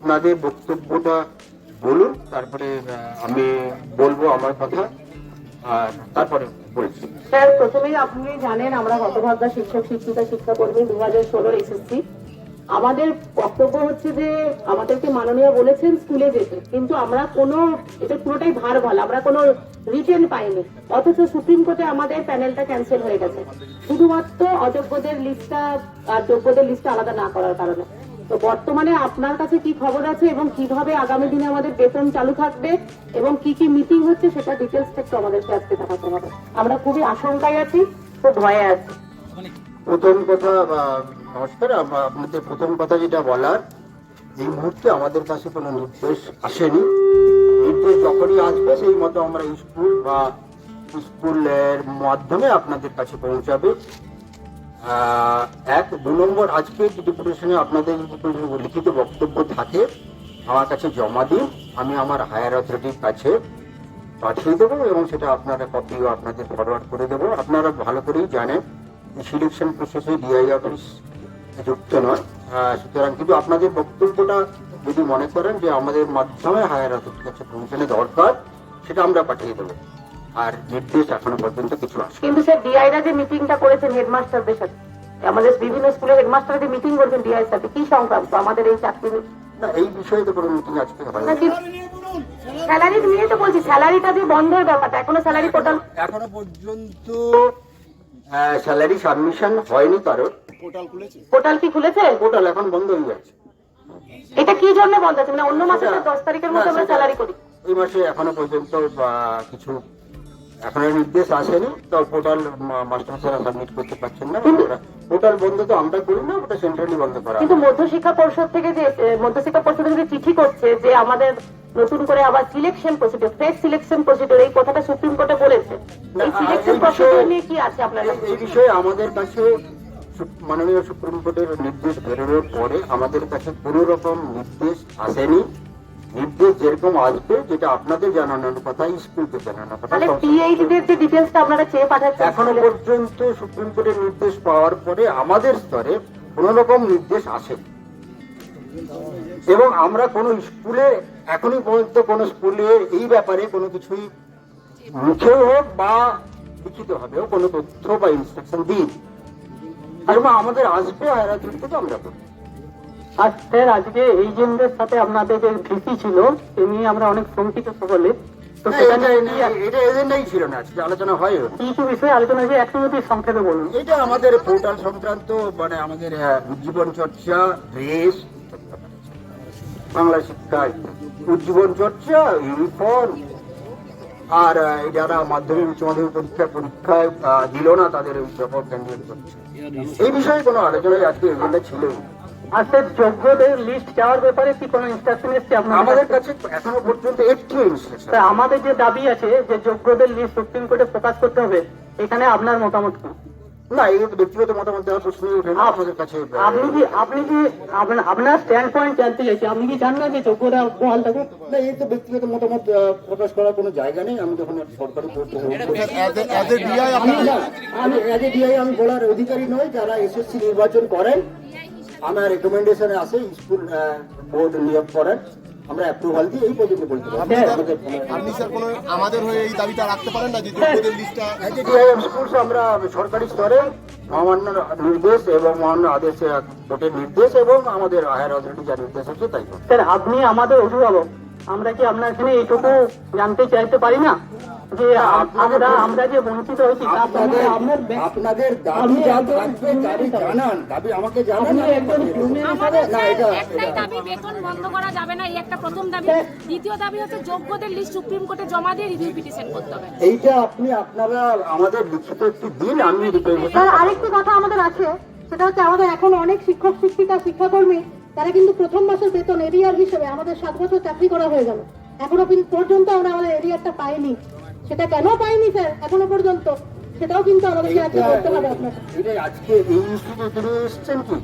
আপনাদের বক্তব্যটা বলুন, তারপরে আমি বলব আমার কথা, আর তারপরে বলছি। স্যার, প্রথমেই আপনি জানেন আমরা হতভাগ্যা শিক্ষক, শিক্ষিকা শিক্ষাকর্মী দু হাজার ষোলোর এসএসসি আমাদের বক্তব্য হচ্ছে যে, আমাদেরকে মাননীয় বলেছেন স্কুলে যেতে, কিন্তু আমরা কোনো, এটা পুরোটাই ভার ভালো আমরা কোনো রিটেন পাইনি। অথচ সুপ্রিম কোর্টে আমাদের প্যানেলটা ক্যান্সেল হয়ে গেছে। শুধুমাত্র অযোগ্যদের লিস্টটা আর যোগ্যদের লিস্টটা আলাদা না করার কারণে। তো বর্তমানে আপনার কাছে কি খবর আছে এবং কীভাবে আগামী দিনে আমাদের বেতন চালু থাকবে এবং কি কি মিটিং হচ্ছে সেটা ডিটেলস একটু আমাদেরকে আজকে দেখাতে হবে। আমরা খুবই আশঙ্কায় আছি, খুব ভয়ে আছি। প্রথম কথা নমস্কার আপনাদের প্রথম কথা যেটা বলার, এই মুহূর্তে আমাদের কাছে কোনো নির্দেশ আসেনি। নির্দেশ যখনই আসবে সেই মতো আমরা স্কুল বা স্কুলের মাধ্যমে আপনাদের কাছে পৌঁছাবে। এক, দু নম্বর আজকে ডিপুটেশনে আপনাদের লিখিত বক্তব্য থাকে, আমার কাছে জমা দিন, আমি আমার হায়ার অথরিটির কাছে পাঠিয়ে দেবো এবং সেটা আপনারা কপিও আপনাদের ফরওয়ার্ড করে দেবো। আপনারা ভালো করেই জানেন সিলেকশন প্রসেসে ডিআই অফিস যুক্ত নয়। সুতরাং কিন্তু আপনাদের বক্তব্যটা যদি মনে করেন যে আমাদের মাধ্যমে হায়ার অথরিটির কাছে পৌঁছানো দরকার সেটা আমরা পাঠিয়ে দেবো। আর নির্দেশ এখনও পর্যন্ত কিছু আসে কিন্তু স্যার ডিআইরা যে মিটিংটা করেছেন হেডমাস্টারদের সাথে আমাদের বিভিন্ন স্কুলের হেডমাস্টার যে মিটিং করেছেন ডিআই সাথে কি সংক্রান্ত? আমাদের এই চাকরি না এই বিষয়ে তো কোনো মিটিং আজকে হয় না। স্যালারি নিয়ে তো বলছি স্যালারিটা যে বন্ধের ব্যাপারটা এখনও স্যালারি পোর্টাল এখনও পর্যন্ত স্যালারি সাবমিশন হয়নি কারণ পোর্টাল কি খুলেছে? পোর্টাল এখন বন্ধ হয়ে আছে এটা কি জন্য বন্ধ আছে? মানে অন্য মাসে দশ তারিখের মধ্যে আমরা স্যালারি করি। এই মাসে এখনও পর্যন্ত কিছু এখনও নির্দেশ আসেনি। তো পোর্টাল সাবমিট করতে পারছেন না। পোর্টাল বন্ধ তো আমরা করি না ওটা সেন্ট্রালি বন্ধ করা কিন্তু মধ্যশিক্ষা পরিষদ থেকে যে মধ্যশিক্ষা পরিষদ থেকে চিঠি করছে যে আমাদের নতুন করে আবার selection procedure fresh selection procedure এই কথাটা সুপ্রিম কোর্টে বলেছে। এই সিলেকশন প্রসিডিউর নিয়ে কি আছে আপনার? এই বিষয়ে আমাদের কাছে মাননীয় সুপ্রিম কোর্টের নির্দেশ বেরোনোর পরে আমাদের কাছে কোন রকম নির্দেশ আসেনি। নির্দেশ যেরকম আসবে যেটা আপনাদের জানানোর কথা স্কুলকে জানানোর কথা এখনও পর্যন্ত সুপ্রিম কোর্টের নির্দেশ পাওয়ার পরে আমাদের স্তরে কোন রকম নির্দেশ আসে এবং আমরা কোন স্কুলে এখনই পর্যন্ত কোন স্কুলে এই ব্যাপারে কোনো কিছুই মুখেও হোক বা লিখিত হবেও কোনো তথ্য বা ইনস্ট্রাকশন দিই এবং আমাদের আসবে তো আমরা আর স্যার আজকে সাথে আপনাদের যে ভিসি ছিল সে নিয়ে আমরা অনেক শঙ্কিত সকলে। তো সেখানে এটা- এটা- এটা এজেন্ডাই ছিল না আজকে আলোচনা হয় কি কি বিষয়ে আলোচনা হয়েছে? একটু যদি সংক্ষেপে বলুন। এটা আমাদের পোর্টাল সংক্রান্ত মানে আমাদের উজ্জীবন চর্চা ড্রেস বাংলা শিক্ষায় উজ্জীবন চর্চা ইউনিফর্ম আর যারা মাধ্যমিক উচ্চ মাধ্যমিক পরীক্ষা পরীক্ষায় দিল না তাদের ব্যাপক ক্যান্ডিডেট করছে। এই বিষয়ে কোনো আলোচনায় আজকে এগুলো ছিল আসলে যোগ্যদের লিস্ট যাওয়ার ব্যাপারে কি কোনো ইনস্ট্রাকশন এসছে আমাদের কাছে? কাছে এখনও পর্যন্ত একটু ইনস্ট্রাকশন আমাদের যে দাবি আছে যে যোগ্যদের লিস্ট সুপ্রিম কোর্টে প্রকাশ করতে হবে এখানে আপনার মতামত কি? না এই ব্যক্তিগত মতামত দেওয়ার প্রশ্নই ওঠে না আমাদের কাছে আপনি কি আপনি কি আপনার স্ট্যান্ড পয়েন্ট জানতে চাইছি আপনি কি জান না যে যোগ্যরা বহাল থাকুক? না এই তো ব্যক্তিগত মতামত প্রকাশ করার কোনো জায়গা নেই আমি যখন সরকারি আমি এজ এ ডিআই আমি বলার অধিকারী নই যারা এসএসসি নির্বাচন করেন আমার রেকমেন্ডেশনে আছে স্কুল বোর্ড নিয়োগ করেন আমরা অ্যাপ্রুভাল দিয়ে এই পদ্ধতি বলতে পারি আপনি স্যার কোনো আমাদের হয়ে এই দাবিটা রাখতে পারেন না? যে যোগ্যদের লিস্টটা স্কুলস আমরা সরকারি স্তরে মহামান্য নির্দেশ এবং মহামান্য আদেশে কোর্টের নির্দেশ এবং আমাদের হায়ার অথরিটি যা নির্দেশ হচ্ছে তাই স্যার আপনি আমাদের অভিভাবক। আমরা কি আপনার এখানে এইটুকু জানতে চাইতে পারি না? যে আমরা আমরা যে বঞ্চিত হয়েছি তার সম্বন্ধে আপনার ব্যক্তি- আপনাদের দাবি যা থাকবে দাবি জানান। দাবি আমাকে জানান একটাই দাবি বেতন বন্ধ করা যাবে না এই একটা প্রথম দাবি। দ্বিতীয় দাবি হচ্ছে যোগ্যদের লিস্ট সুপ্রিম কোর্টে জমা দিয়ে রিভিউ পিটিশন করতে হবে। এইটা আপনি আপনারা আমাদের লিখিত একটি দিন আমি স্যার আরেকটি কথা আমাদের আছে সেটা হচ্ছে আমাদের এখন অনেক শিক্ষক শিক্ষিকা শিক্ষাকর্মী তারা কিন্তু প্রথম মাসের বেতন এরিয়ার হিসেবে আমাদের সাত বছর চাকরি করা হয়ে গেল। এখনও কিন্তু পর্যন্ত আমরা আমাদের এরিয়ারটা পাইনি। সেটা কেন পাইনি স্যার? এখনও পর্যন্ত। সেটাও কিন্তু আমাদেরকে আজকে করতে হবে আপনাকে। আজকে এই ইস্যুতে এসছেন কি?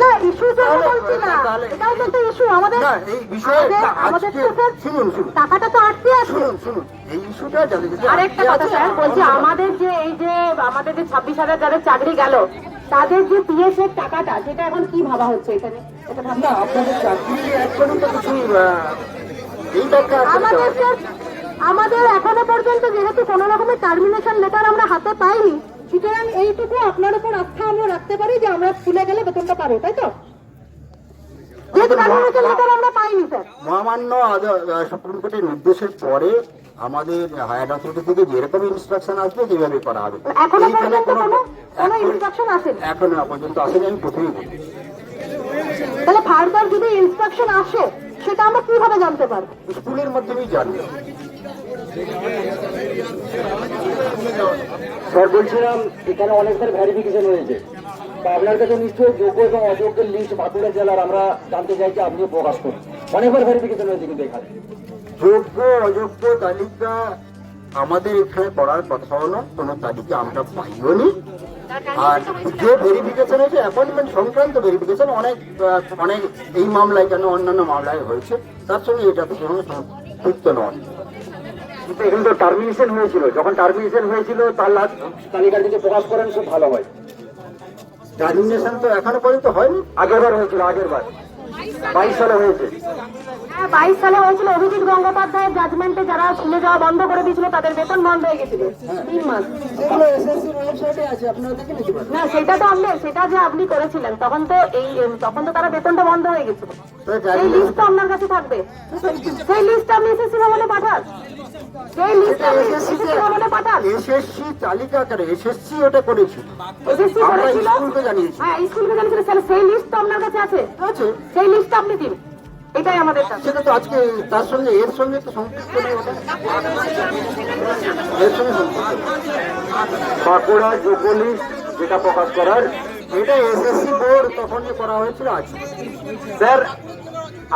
না ইস্যু তো বলছি না। এটাও ইস্যু। আমাদের না এই বিষয়ে আমাদের- তো স্যার শুনুন শুনুন। টাকাটা তো আটকে আছে। শুনুন শুনুন। এই ইস্যুটা যাদের আরেকটা কথা স্যার বলছি আমাদের যে এই যে আমাদের যে ছাব্বিশ হাজার যাদের চাকরি গেল তাদের যে পিএস এর টাকাটা সেটা এখন কি ভাবা হচ্ছে এখানে? এটা ভাবনা আপনাদের চাকরি তো কিছু এই টাকা আমাদের স্যার আমাদের এখনও পর্যন্ত যেহেতু কোনো রকমের টার্মিনেশন লেটার আমরা হাতে পাইনি সুতরাং এইটুকু আপনার উপর আস্থা আমরা রাখতে পারি যে আমরা স্কুলে গেলে বেতনটা পাবো তাই তো? মহামান্য সুপ্রিম কোর্টের নির্দেশের পরে আমাদের হায়ার অথরিটি থেকে যেরকম ইনস্ট্রাকশন আসবে যেভাবে করা হবে। এইখানে কোনো- ইনস্ট্রাকশন আসেনি। এখনও পর্যন্ত আসেনি আমি প্রথমেই বলি। তাহলে ফার্দার যদি ইনস্ট্রাকশন আসে সেটা আমরা কীভাবে জানতে পারব? স্কুলের মাধ্যমেই জানবে। স্যার, বলছিলাম, এখানে অনেকবার ভ্যারিফিকেশন হয়েছে। তা আপনার কাছে নিশ্চয়ই যোগ্য এবং অযোগ্যের লিস্ট বাঁকুড়া জেলার আমরা জানতে চাইছি আপনিও প্রকাশ করুন। অনেকবার ভ্যারিফিকেশন হয়েছে কিন্তু এখানে। যোগ্য, অযোগ্য তালিকা আমাদের এখানে করার কথা না কোনো তালিকা আমরা পাইও নি। আর যে ভেরিফিকেশন হয়েছে অ্যাপয়েন্টমেন্ট সংক্রান্ত ভেরিফিকেশন অনেক অনেক এই মামলায় কেন অন্যান্য মামলায় হয়েছে, তার সঙ্গে এটা কোনো যুক্ত নয়। কিন্তু এখানে তো টার্মিনেশন হয়েছিল। যখন টার্মিনেশন হয়েছিল, তার লাস্ট তালিকা যদি প্রকাশ করেন, খুব ভালো হয়। টার্মিনেশন তো এখনও পর্যন্ত হয়নি, আগেরবার হয়েছিল, আগেরবার। বাইশ সালে হয়েছে। হ্যাঁ বাইশ সালে হয়েছিল অভিজিৎ গঙ্গোপাধ্যায়ের জাজমেন্টে যারা স্কুলে যাওয়া বন্ধ করে দিয়েছিল তাদের বেতন বন্ধ হয়ে গেছিল। তিন মাস। না সেটা তো আপনি সেটা যে আপনি করেছিলেন তখন তো এই তখন তো তারা বেতনটা বন্ধ হয়ে গেছিল। সেই লিস্ট তো আপনার কাছে থাকবে। সেই লিস্ট আপনি এসএসসি ভবনে পাঠান। সেই লিস্ট আপনি এসএসসি ভবনে পাঠান। এসএসসি তালিকা করে এসএসসি ওটা করেছি এসএসসি করেছিল? হ্যাঁ স্কুলকে জানিয়েছিল। সেই লিস্ট তো আপনার কাছে আছে? আছে। সেই লিস্ট আপনি দিন। এটাই আমাদের সেটা তো আজকে তার সঙ্গে, এর সঙ্গে তো সম্পৃক্ত নেই ওটা। এর সঙ্গে বাঁকুড়া যোগ্য যেটা প্রকাশ করার এটা এসএসসি বোর্ড তখন যে করা হয়েছিল আছে স্যার,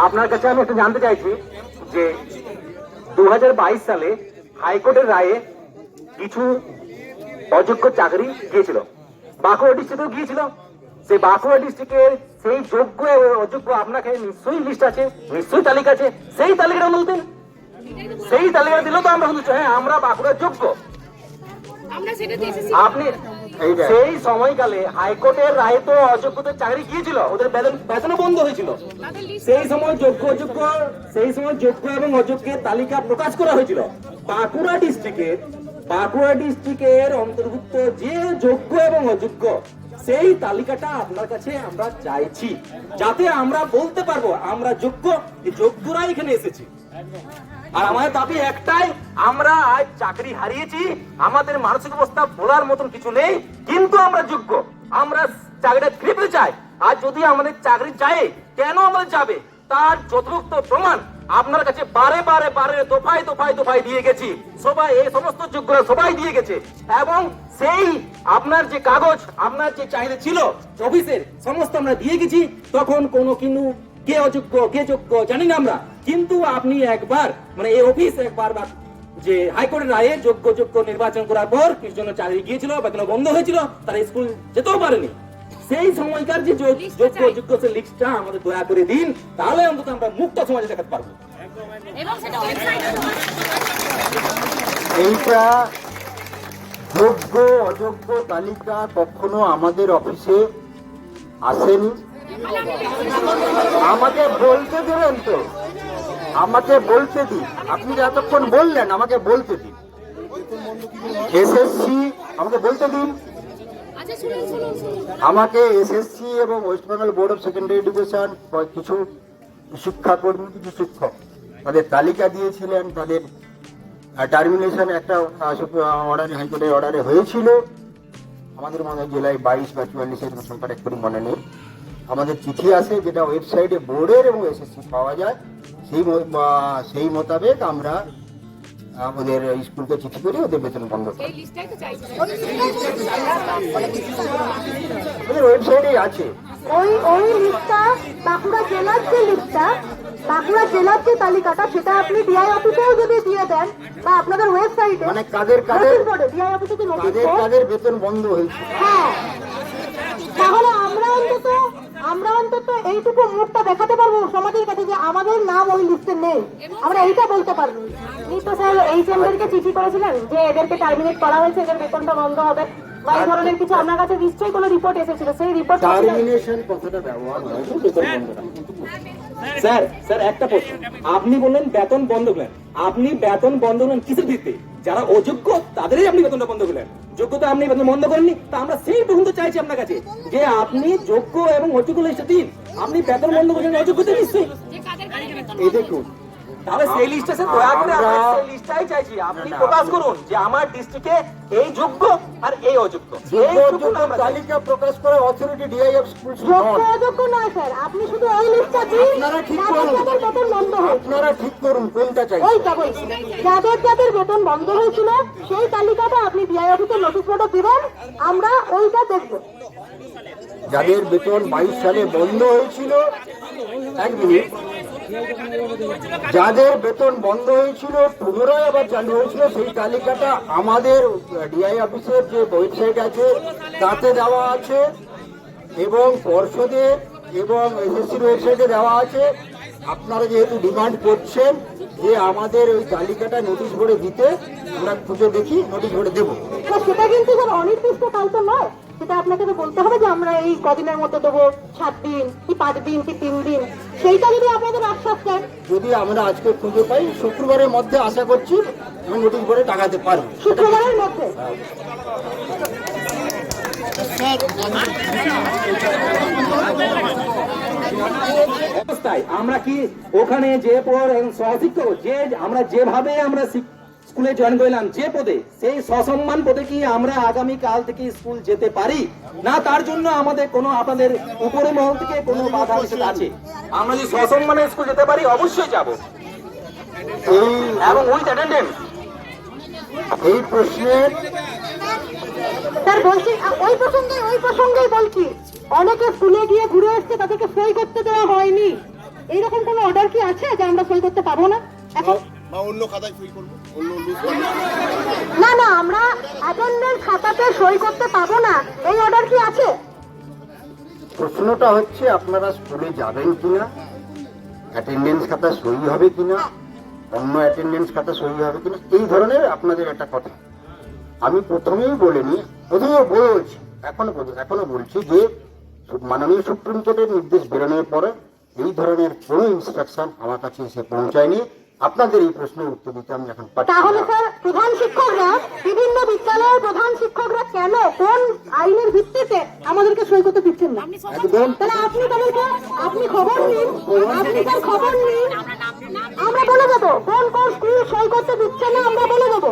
আপনার কাছে আমি একটু জানতে চাইছি যে দু হাজার বাইশ সালে হাইকোর্টের রায়ে কিছু অযোগ্য চাকরি গিয়েছিল। বাঁকুড়া ডিস্ট্রিক্টেও গিয়েছিল? সেই বাঁকুড়া ডিস্ট্রিক্টের সেই যোগ্য এবং অযোগ্য আপনাকে নিশ্চয়ই লিস্ট আছে নিশ্চয়ই তালিকা আছে সেই তালিকাটা বলতেন সেই তালিকা দিলেও তো আমরা হ্যাঁ আমরা বাঁকুড়ার যোগ্য। আপনি সেই সময়কালে হাইকোর্টের রায়ে তো অযোগ্যদের চাকরি গিয়েছিল ওদের বেতন বন্ধ হয়েছিল। সেই সময় যোগ্য অযোগ্য সেই সময় যোগ্য এবং অযোগ্যের তালিকা প্রকাশ করা হয়েছিল। বাঁকুড়া ডিস্ট্রিক্টের বাঁকুড়া ডিস্ট্রিক্টের অন্তর্ভুক্ত যে যোগ্য এবং অযোগ্য সেই তালিকাটা আপনার কাছে আমরা চাইছি। যাতে আমরা বলতে পারব, আমরা যোগ্য যোগ্যরা এখানে এসেছি। আর আমাদের দাবি একটাই, আমরা আজ চাকরি হারিয়েছি, আমাদের মানসিক অবস্থা বলার মতন কিছু নেই, কিন্তু আমরা যোগ্য, আমরা চাকরিটা ফিরে চাই। আর যদি আমাদের চাকরি চাই, কেন আমাদের যাবে? তার যথোক্ত প্রমাণ আপনার কাছে বারে বারে বারে দফায় দফায় দফায় দিয়ে গেছি। সবাই, এই সমস্ত যোগ্যরা সবাই দিয়ে গেছে। এবং সেই আপনার যে কাগজ, আপনার যে চাহিদা ছিল, অফিসের সমস্ত আমরা দিয়ে গেছি। তখন কোনো কিন্তু কে অযোগ্য, কে যোগ্য জানি না আমরা। কিন্তু আপনি একবার মানে এই অফিস একবার বা যে হাইকোর্টের রায়ে যোগ্য যোগ্য নির্বাচন করার পর কিছু জন চাকরি গিয়েছিল বেতন বন্ধ হয়েছিল, তারা স্কুল যেতেও পারেনি। সেই সময়কার যে যোগ- যোগ্য যোগ্য লিস্টটা আমাদের দয়া করে দিন তাহলে অন্তত আমরা মুক্ত সমাজে দেখাতে পারব। এবং সেটা ওয়েবসাইটে এইটা যোগ্য অযোগ্য তালিকা কখনো আমাদের অফিসে আসেনি। আমাকে বলতে দেবেন তো। আমাকে বলতে দিন। আপনি যে এতক্ষণ বললেন আমাকে বলতে দিন। এসএসসি আমাকে বলতে দিন আচ্ছা শুনুন শুনুন শুনুন আমাকে এসএসসি এবং West Bengal board of secondary education কিছু শিক্ষাকর্মী, কিছু শিক্ষক তাদের তালিকা দিয়েছিলেন, তাদের টার্মিনেশন একটা অর্ডারে হাইকোর্টের অর্ডারে হয়েছিল। আমাদের মনে হয় জেলায় বাইশ বা চুয়াল্লিশ এরকম সংখ্যাটা একটু মনে নেই। আমাদের চিঠি আছে যেটা ওয়েবসাইটে বোর্ডের এবং এসএসসি পাওয়া যায়। সেই সেই মোতাবেক আমরা আমাদের স্কুলকে চিঠি করে ওদের বেতন বন্ধ করি। এই লিস্টটাই তো চাইছি। ওদের ওয়েবসাইটেই আছে। ওই ওই লিস্টটা বাঁকুড়া জেলার যে লিস্টটা বাঁকুড়া জেলার যে তালিকাটা সেটা আপনি ডিআই অফিসেও যদি দিয়ে দেন বা আপনাদের ওয়েবসাইটে মানে কাদের কাদের ডিআই অফিসে কাদের কাদের বেতন বন্ধ হয়েছে? হ্যাঁ। তাহলে আমরা অন্তত আমরা অন্তত এইটুকু মুখটা দেখাতে পারব সমাজের কাছে যে আমাদের নাম ওই লিস্টে নেই। আমরা এইটা বলতে পারব। তো স্যার এই চেম্বারকে চিঠি করেছিলেন যে এদেরকে টার্মিনেট করা হয়েছে এদের বেতনটা বন্ধ হবে। বা এই ধরনের কিছু আপনার কাছে নিশ্চয়ই কোনো রিপোর্ট এসেছিল। সেই রিপোর্ট টার্মিনেশন কথাটা ব্যবহার হয়েছে বেতন বন্ধ না। স্যার স্যার একটা প্রশ্ন। আপনি বললেন বেতন বন্ধ করলেন আপনি বেতন বন্ধ করলেন কিসের ভিত্তিতে? যারা অযোগ্য তাদেরই আপনি বেতনটা বন্ধ করলেন। যোগ্যতা আপনি বেতন বন্ধ করেননি তা আমরা সেই পর্যন্ত চাইছি আপনার কাছে। যে আপনি যোগ্য এবং অযোগ্য লিস্টে দিন আপনি বেতন বন্ধ করছেন অযোগ্যতা নিশ্চয়ই। এই দেখুন তাহলে সেই লিস্টে দয়া করে আমরা সেই লিস্টটাই চাইছি। আপনি প্রকাশ করুন যে আমার ডিস্ট্রিক্টে এই যোগ্য আর এই অযোগ্য। তালিকা প্রকাশ করে অথরিটি ডিআইএফ স্কুল যোগ্য অযোগ্য নয় স্যার। আপনি শুধু এই লিস্টটা দিন আপনারা ঠিক করুন। যাদের বেতন বন্ধ আপনারা ঠিক করুন কোনটা চাই ওইটা বলছি। যাদের যাদের বেতন বন্ধ হয়েছিল সেই তালিকাটা আপনি ডিআই অফিসে নোটিশ বোর্ডে দিবেন আমরা ওইটা দেখব। যাদের বেতন বাইশ সালে বন্ধ হয়েছিল এক মিনিট। যাদের বেতন বন্ধ হয়েছিল, পুনরায় আবার চালু হয়েছিল, সেই তালিকাটা আমাদের ডিআই অফিসের যে ওয়েবসাইট আছে, তাতে দেওয়া আছে এবং পর্ষদের এবং এসএসসির ওয়েবসাইটে দেওয়া আছে। আপনারা যেহেতু ডিমান্ড করছেন যে আমাদের ওই তালিকাটা নোটিশ বোর্ডে দিতে, আমরা খুঁজে দেখি নোটিশ বোর্ডে দেবো। সেটা কিন্তু স্যার অনির্দিষ্ট কাল তো নয়। সেটা আপনাকে তো বলতে হবে যে আমরা এই কদিনের মধ্যে দেবো সাত দিন কি পাঁচ দিন কি তিন দিন? সেইটা যদি আপনাদের আশ্বাস দেন যদি আমরা আজকে খুঁজে পাই শুক্রবারের মধ্যে আশা করছি আমি নোটিশ বোর্ডে টাকাতে পারব। শুক্রবারের মধ্যে। অবস্থায় আমরা কি ওখানে যে পর সহশিক্ষক যে আমরা যেভাবে আমরা স্কুলে জয়েন করলাম যে পদে সেই সসম্মান পদে কি আমরা আগামী কাল থেকে স্কুল যেতে পারি? না তার জন্য আমাদের কোনো আপনাদের উপরে মহল থেকে কোনো বাধা নিষেধ আছে? আমরা যদি সসম্মানে স্কুল যেতে পারি অবশ্যই যাব। এই এবং উইথ অ্যাটেন্ডেন্স এই প্রশ্নের স্যার বলছি ওই প্রসঙ্গে ওই প্রসঙ্গেই বলছি অনেকে স্কুলে গিয়ে ঘুরে আসছে তাদেরকে সই করতে দেওয়া হয়নি। এইরকম কোনো অর্ডার কি আছে যে আমরা সই করতে পারব না? এখন? বা অন্য খাতায় সই করব? না না, আমরা অ্যাটেন্ডেন্স খাতাতে সই করতে পারব না। এই অর্ডার কি আছে? প্রশ্নটা হচ্ছে, আপনারা স্কুলে যাবেন কিনা? অ্যাটেন্ডেন্স খাতা সই হবে কিনা? অন্য অ্যাটেন্ডেন্স খাতা সই হবে কিনা? এই ধরনের আপনাদের একটা কথা। আমি প্রথমেই বলিনি প্রথমেও বলছি, এখনও এখনও বলছি যে মাননীয় সুপ্রিম কোর্টের নির্দেশ বেরোনোর পরে এই ধরনের কোনো ইনস্ট্রাকশন আমার কাছে এসে পৌঁছায়নি। আপনাদের এই প্রশ্নের উত্তর দিতে আমি এখন তাহলে স্যার প্রধান শিক্ষকরা বিভিন্ন বিদ্যালয়ের প্রধান শিক্ষকরা কেন কোন আইনের ভিত্তিতে আমাদেরকে সই করতে দিচ্ছেন না? তাহলে আপনি তাদেরকে আপনি খবর নিন আপনি তার খবর নিন। আমরা বলে দেবো কোন কোন স্কুল সই করতে দিচ্ছে না আমরা বলে দেবো।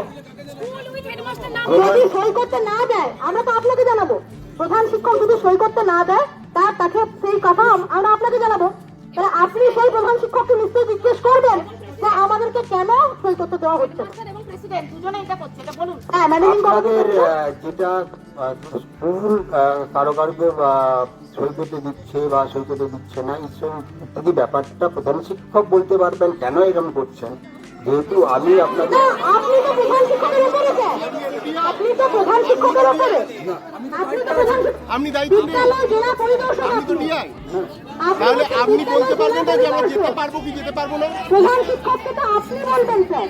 যদি সই করতে না দেয় আমরা তো আপনাকে জানাব। প্রধান শিক্ষক যদি সই করতে না দেয় তার তাকে সেই কথা আমরা আপনাকে জানাব। তাহলে আপনি সেই প্রধান শিক্ষককে নিশ্চয়ই জিজ্ঞেস করবেন আমাদেরকে কেন? সই করতে দেওয়া হচ্ছে। না এবং প্রেসিডেন্ট দুজনে এটা করছে এটা বলুন। হ্যাঁ ম্যানেজিং আপনাদের যেটা স্কুল কারও কারোকে সই করতে দিচ্ছে বা সই করতে দিচ্ছে না এইসব ইত্যাদি ব্যাপারটা প্রধান শিক্ষক বলতে পারবেন কেন এরকম করছেন? যেহেতু আমি আপনাদের আপনি তো প্রধান শিক্ষকের উপরে আপনি তো প্রধান শিক্ষকের উপরে। আপনি তো আপনি দায়িত্ব তো। ডিআই। তাহলে আপনি বলতে পারবেন না যে আমরা যেতে পারব কি যেতে পারব না? প্রধান শিক্ষককে তো আপনি বলবেন স্যার।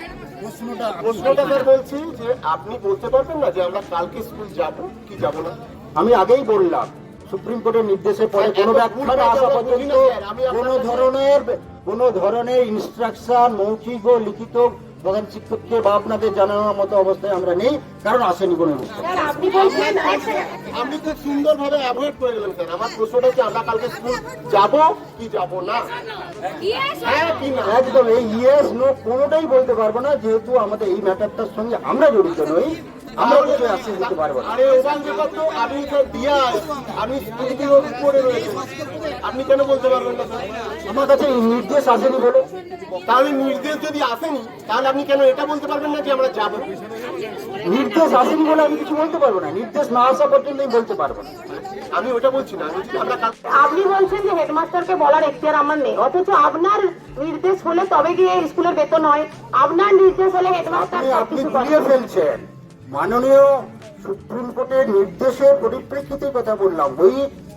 প্রশ্নটা স্যার বলছি যে আপনি বলতে পারবেন না যে আমরা কালকে স্কুল যাব কি যাব না? আমি আগেই বললাম সুপ্রিম কোর্টের নির্দেশের পরে কোনো ব্যাখ্যা আসা পর্যন্ত কোনো ধরনের কোনো ধরনের ইনস্ট্রাকশন মৌখিক ও লিখিত প্রধান শিক্ষককে বা আপনাদের জানানোর মতো অবস্থায় আমরা নেই কারণ আসেনি কোনো আপনি খুব সুন্দরভাবে অ্যাভয়েড করে গেলেন স্যার। আমার প্রশ্নটা হচ্ছে আমরা কালকে স্কুল যাব কি যাব না? ইয়েস হ্যাঁ কি না? একদম এই ইয়েস নো কোনোটাই বলতে পারব না যেহেতু আমাদের এই ম্যাটারটার সঙ্গে আমরা জড়িত নই আমরা কিছু অ্যাক্সেস দিতে পারব আরে ওখান থেকে তো আমি তো দিয়াই আমি স্কুটির উপরে রয়েছি। আপনি কেন বলতে পারবেন না আমার কাছে নির্দেশ আসেনি বলে। তাহলে নির্দেশ যদি আসেনি তাহলে আপনি কেন এটা বলতে পারবেন না যে আমরা যাব? নির্দেশ আসেনি বলে আমি কিছু বলতে পারব না। নির্দেশ না আসা পর্যন্ত আমি বলতে পারব না। আমি ওটা বলছি না আমরা আপনি বলছেন যে হেডমাস্টারকে বলার এখতিয়ার আমার নেই। অথচ আপনার নির্দেশ হলে তবে গিয়ে স্কুলের বেতন হয়। আপনার নির্দেশ হলে হেডমাস্টার আপনি ফেলছেন। মাননীয় সুপ্রিম কোর্টের নির্দেশের পরিপ্রেক্ষিতে কথা বললাম। ওই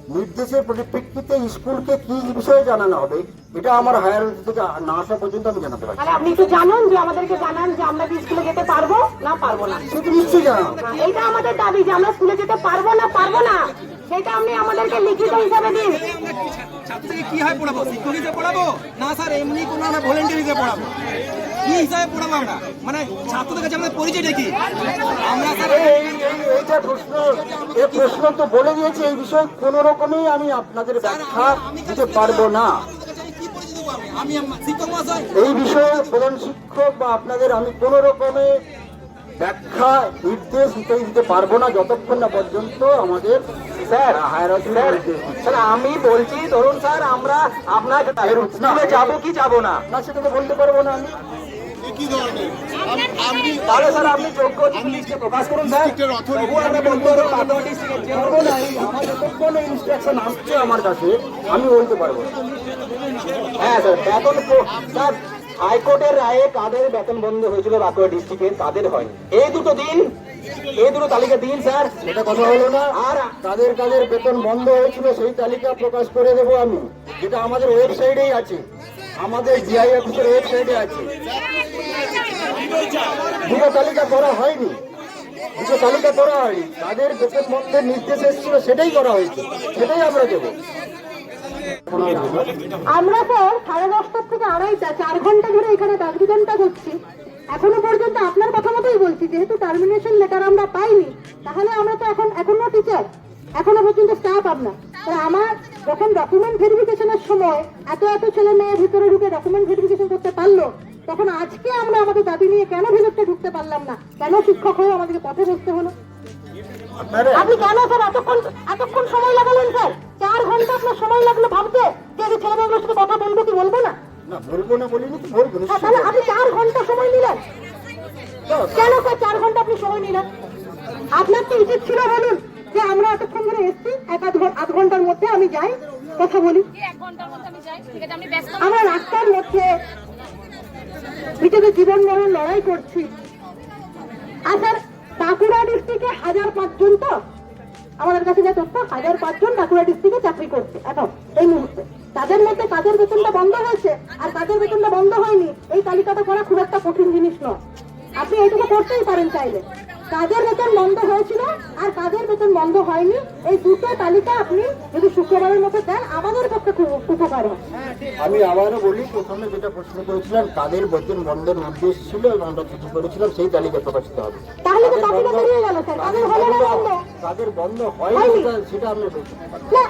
নির্দেশের পরিপ্রেক্ষিতে স্কুলকে কি বিষয়ে জানানো হবে? এটা আমার হায়ার থেকে না আসা পর্যন্ত আমি জানাতে তাহলে আপনি একটু জানান যে আমাদেরকে জানান যে আমরা কি স্কুলে যেতে পারব না পারব না। সেটা নিশ্চয়ই জানাব। হ্যাঁ, এইটা আমাদের দাবি যে আমরা স্কুলে যেতে পারব না পারব না। সেটা আপনি আমাদেরকে লিখিত হিসাবে দিন। ছাত্রকে কি হয় পড়াবো? শিক্ষক হিসেবে পড়াবো? না স্যার এমনি কোনো আমরা ভলেন্টিয়ার হিসেবে পড়াবো। কি হিসাবে পড়াবো আমরা মানে ছাত্রদের কাছে আমাদের পরিচয়টা কি আমরা এইটা প্রশ্ন এই প্রশ্ন তো বলে দিয়েছে এই বিষয়ে কোন রকমই আমি আপনাদের ব্যাখ্যা দিতে পারব না। ছাত্রদের কাছে আমি কি পরিচয় দেবো আমি? আমি আমার শিক্ষক মহাশয়। এই বিষয়ে প্রধান শিক্ষক বা আপনাদের আমি কোন রকমে ব্যাখ্যা নির্দেশ দিতে দিতে পারব না যতক্ষণ না পর্যন্ত আমাদের স্যার হায়ার স্যার স্যার আমি বলছি ধরুন স্যার আমরা আপনার যাব কি যাব না? না সেটা তো বলতে পারব না আমি। কি ধরনের? আম- তাহলে স্যার আপনি যোগ্য লিস্টে প্রকাশ করুন স্যার। ডিস্ট্রিক্টের আমরা বলতে পারব বাঁকুড়া ডিস্ট্রিক্টের যে না আমার যতক্ষণ ইনস্ট্রাকশন আসছে আমার কাছে আমি বলতে পারব হ্যাঁ স্যার বেতন স্যার হাইকোর্টের রায়ে কাদের বেতন বন্ধ হয়েছিল বাঁকুড়া ডিস্ট্রিক্টে তাদের হয় এই দুটো দিন এই দুটো তালিকা দিন স্যার। এটা কথা হলো না। আর তাদের কাদের বেতন বন্ধ হয়েছিল সেই তালিকা প্রকাশ করে দেবো আমি যেটা আমাদের ওয়েবসাইটেই আছে। আমাদের জিআই অফিসের ওয়েবসাইটে আছে। দুটো তালিকা করা হয়নি। দুটো তালিকা করা হয়নি। তাদের বেতন বন্ধের নির্দেশ এসেছিল, সেটাই করা হয়েছে। সেটাই আমরা দেবো। আমরা স্যার সাড়ে দশটার থেকে আড়াইটা, চার ঘণ্টা ধরে এখানে ডাকবিধানটা করছি এখনও পর্যন্ত আপনার কথা মতোই বলছি, যেহেতু টার্মিনেশন লেটার আমরা পাইনি, তাহলে আমরা তো এখন, এখনও টিচার এখনও পর্যন্ত স্টাফ আপনার। তাহলে আমার যখন ডকুমেন্ট ভেরিফিকেশনের সময় এত এত ছেলে মেয়ে ভিতরে ঢুকে ডকুমেন্ট ভেরিফিকেশন করতে পারল তখন আজকে আমরা আমাদের দাবি নিয়ে কেন ভিতরটা ঢুকতে পারলাম না? কেন শিক্ষক হয়ে আমাদেরকে পথে বসতে হলো? আপনি কেন স্যার এতক্ষণ এতক্ষণ সময় লাগালেন স্যার? চার ঘণ্টা আপনার সময় লাগল ভাবতে যে আমি ছেলেমেয়েগুলোর সাথে কথা বলব কি বলব না? না বলব না বলিনি তো বলব তাহলে আপনি চার ঘণ্টা সময় নিলেন। কেন স্যার চার ঘণ্টা আপনি সময় নিলেন? আপনার তো উচিত ছিল বলুন। যে আমরা এতক্ষণ ধরে এসছি এক আধ ঘণ্টার মধ্যে আমি যাই কথা বলি। আমরা রাস্তার মধ্যে নিজেদের জীবন মরণ লড়াই করছি। আর স্যার বাঁকুড়া ডিস্ট্রিক্টে হাজার পাঁচজন তো? আমাদের কাছে যা তথ্য হাজার পাঁচজন বাঁকুড়া ডিস্ট্রিক্টে চাকরি করছে এখন এই মুহূর্তে। তাদের মধ্যে কাজের বেতনটা বন্ধ হয়েছে আর কাজের বেতনটা বন্ধ হয়নি এই তালিকাটা করা খুব একটা কঠিন জিনিস নয়। আপনি এইটুকু করতেই পারেন চাইলে। কাদের বেতন বন্ধ হয়েছিল আর কাদের বেতন বন্ধ হয়নি। এই দুটো তালিকা আপনি যদি শুক্রবারের মধ্যে দেন আমাদের পক্ষে উপকার হয় আমি আবারও বলি প্রথমে যেটা প্রশ্ন করেছিলাম তাদের বেতন বন্ধের নির্দেশ ছিল এবং আমরা চিঠি করেছিলাম সেই তালিকা প্রকাশিত হবে। তাহলে তো তালিকা বেরিয়ে গেল স্যার। তাদের হলো না বন্ধ? হয়নি। সেটা- আমরা বলছি না,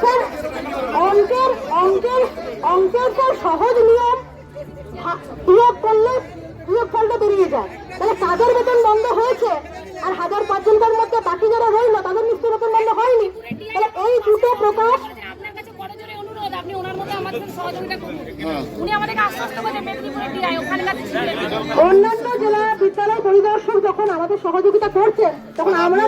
স্যার অঙ্কের অঙ্কের অঙ্কের স্যার সহজ নিয়ম। করলে যায়। তাহলে তাদের বেতন বন্ধ হয়েছে? আর হাজার পাঁচজনকার মধ্যে বাকি যারা রইল তাদের নিশ্চয় বেতন বন্ধ হয়নি? তাহলে এই দুটো প্রকাশ আপনার কাছে বড় জোরে অনুরোধ আপনি ওনার মধ্যে আমাদের সহযোগিতা করুন। উনি আমাদেরকে আশ্বস্ত করেছে মেদিনীপুরে ডিআই ওখানকার অন্যান্য জেলা বিদ্যালয় পরিদর্শক যখন আমাদের সহযোগিতা করছেন তখন আমরা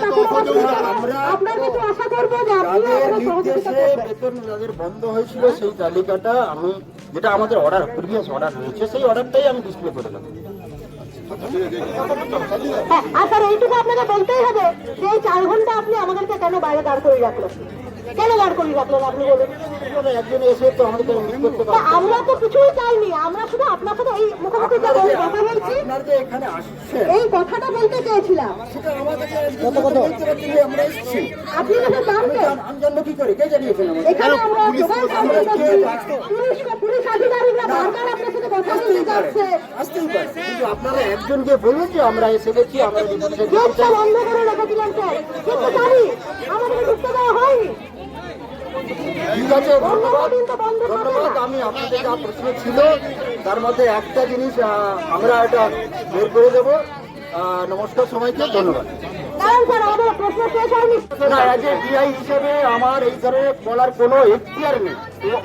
আপনার কাছে আশা করব যে আপনি আমাদের সহযোগিতা বেতন যাদের বন্ধ হয়েছিল সেই তালিকাটা আমি যেটা আমাদের অর্ডার প্রিভিয়াস অর্ডার রয়েছে সেই অর্ডারটাই আমি ডিসপ্লে করে দেবো। হ্যাঁ, আর স্যার, এইটুকু আপনাকে বলতেই হবে যে চার ঘণ্টা আপনি আমাদেরকে কেন বাইরে দাঁড় করে রাখলেন? কেন করে রাখলেন আপনি বলুন। আমরা তো কিছুই চাইনি আমরা শুধু আপনার সাথে এই মুখোমুখি কথা বলছি আপনার যে এখানে আসছেন এই কথাটা বলতে চেয়েছিলাম। আপনি এখানে আমরা জোগাড় করতে পারছি। পুলিশ পুলিশ আধিকারিকরা বারবার আপনার সাথে কথা যাচ্ছে। আপনারা একজনকে বলুন যে আমরা এসে গেছি আমরা বন্ধ করে রেখেছিলেন স্যার। কিন্তু জানি আমাদেরকে ঢুকতে দেওয়া হয়নি। ঠিক আছে ধন্যবাদ। আমি আপনাদের যা প্রশ্ন ছিল তার মধ্যে একটা জিনিস আমরা এটা বের করে দেবো। নমস্কার সবাইকে ধন্যবাদ। হিসেবে আমার এই ধরনের বলার কোনো এখতিয়ার নেই।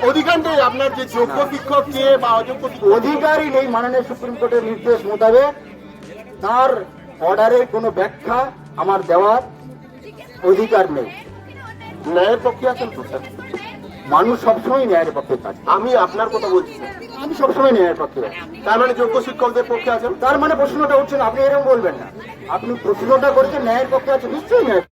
অধিকাংশই আপনার যে যোগ্য শিক্ষক কে বা অযোগ্য অধিকারই নেই মাননীয় সুপ্রিম কোর্টের নির্দেশ মোতাবেক। তার অর্ডারের কোনো ব্যাখ্যা আমার দেওয়ার অধিকার নেই। ন্যায়ের পক্ষে আছেন তো স্যার? মানুষ সবসময় ন্যায়ের পক্ষে থাকে। আমি আপনার কথা বলছি আমি সবসময় ন্যায়ের পক্ষে তার মানে যোগ্য শিক্ষকদের পক্ষে আছেন? তার মানে প্রশ্নটা হচ্ছে আপনি এরকম বলবেন না। আপনি প্রশ্নটা করেছেন ন্যায়ের পক্ষে আছেন নিশ্চয়ই ন্যায়